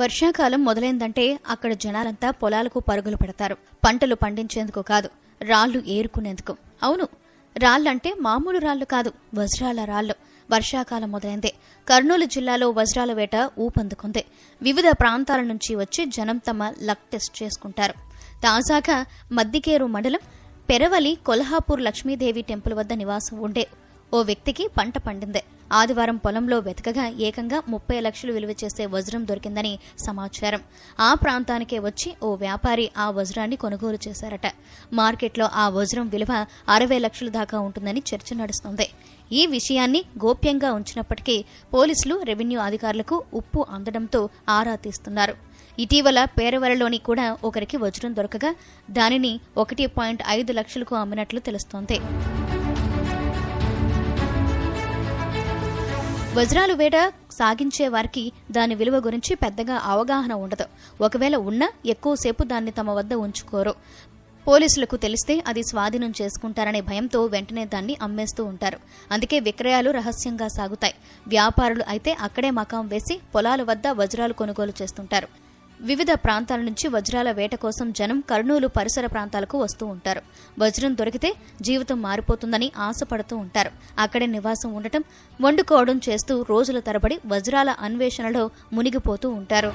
వర్షాకాలం మొదలైందంటే అక్కడ జనాలంతా పొలాలకు పరుగులు పెడతారు. పంటలు పండించేందుకు కాదు రాళ్ళు ఏరుకునేందుకు. అవును రాళ్ళంటే మామూలు రాళ్ళు కాదు వజ్రాల రాళ్ళు వర్షాకాలం మొదలైందే. కర్నూలు జిల్లాలో వజ్రాల వేట ఊపందుకుంది. వివిధ ప్రాంతాల నుంచి వచ్చి జనం తమ లక్ టెస్ట్ చేసుకుంటారు. తాజాగా మద్దికేరు మండలం పెరవలి కొల్హాపూర్ లక్ష్మీదేవి టెంపుల్ వద్ద నివాసం ఉండే ఓ వ్యక్తికి పంట పండింది. ఆదివారం పొలంలో వెతకగా ఏకంగా ముప్పై లక్షలు విలువ చేసే వజ్రం దొరికిందని సమాచారం. ఆ ప్రాంతానికే వచ్చి ఓ వ్యాపారి ఆ వజ్రాన్ని కొనుగోలు చేశారట. మార్కెట్లో ఆ వజ్రం విలువ అరవై లక్షల దాకా ఉంటుందని చర్చ నడుస్తుంది. ఈ విషయాన్ని గోప్యంగా ఉంచినప్పటికీ పోలీసులు రెవెన్యూ అధికారులకు ఉప్పు అందడంతో ఆరా తీస్తున్నారు. ఇటీవల పేరవరలోని కూడా ఒకరికి వజ్రం దొరకగా దానిని ఒకటి పాయింట్ ఐదు లక్షలకు అమ్మినట్లు తెలుస్తోంది. వజ్రాలు వేట సాగించే వారికి దాని విలువ గురించి పెద్దగా అవగాహన ఉండదు. ఒకవేళ ఉన్నా ఎక్కువసేపు దాన్ని తమ వద్ద ఉంచుకోరు. పోలీసులకు తెలిస్తే అది స్వాధీనం చేసుకుంటారనే భయంతో వెంటనే దాన్ని అమ్మేస్తూ ఉంటారు. అందుకే విక్రయాలు రహస్యంగా సాగుతాయి. వ్యాపారులు అయితే అక్కడే మకాం వేసి పొలాల వద్ద వజ్రాలు కొనుగోలు చేస్తుంటారు. వివిధ ప్రాంతాల నుంచి వజ్రాల వేట కోసం జనం కర్నూలు పరిసర ప్రాంతాలకు వస్తూ ఉంటారు. వజ్రం దొరికితే జీవితం మారిపోతుందని ఆశపడుతూ ఉంటారు. అక్కడే నివాసం ఉండటం వండుకోవడం చేస్తూ రోజుల తరబడి వజ్రాల అన్వేషణలో మునిగిపోతూ ఉంటారు.